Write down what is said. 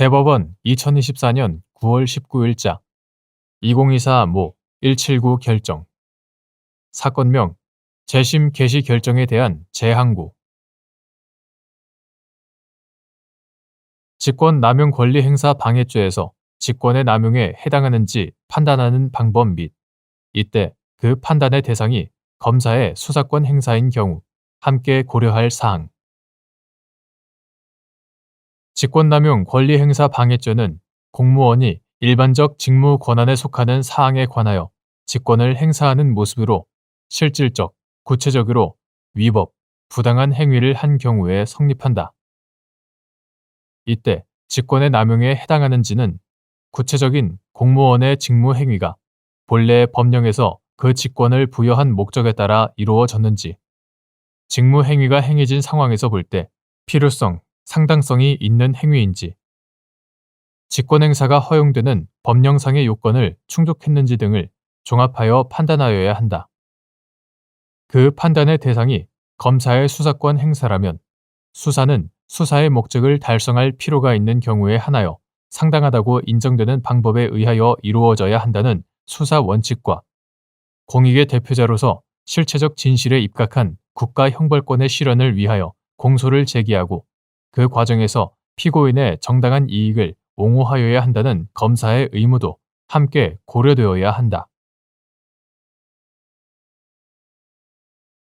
대법원 2024년 9월 19일자. 2024모 179 결정. 사건명 재심 개시 결정에 대한 재항고. 직권 남용 권리 행사 방해죄에서 직권의 남용에 해당하는지 판단하는 방법 및 이때 그 판단의 대상이 검사의 수사권 행사인 경우 함께 고려할 사항 직권남용 권리행사 방해죄는 공무원이 일반적 직무 권한에 속하는 사항에 관하여 직권을 행사하는 모습으로 실질적, 구체적으로 위법, 부당한 행위를 한 경우에 성립한다. 이때 직권의 남용에 해당하는지는 구체적인 공무원의 직무 행위가 본래 법령에서 그 직권을 부여한 목적에 따라 이루어졌는지, 직무 행위가 행해진 상황에서 볼 때 필요성, 상당성이 있는 행위인지, 직권 행사가 허용되는 법령상의 요건을 충족했는지 등을 종합하여 판단하여야 한다. 그 판단의 대상이 검사의 수사권 행사라면 수사는 수사의 목적을 달성할 필요가 있는 경우에 하나여 상당하다고 인정되는 방법에 의하여 이루어져야 한다는 수사 원칙과 공익의 대표자로서 실체적 진실에 입각한 국가 형벌권의 실현을 위하여 공소를 제기하고 그 과정에서 피고인의 정당한 이익을 옹호하여야 한다는 검사의 의무도 함께 고려되어야 한다.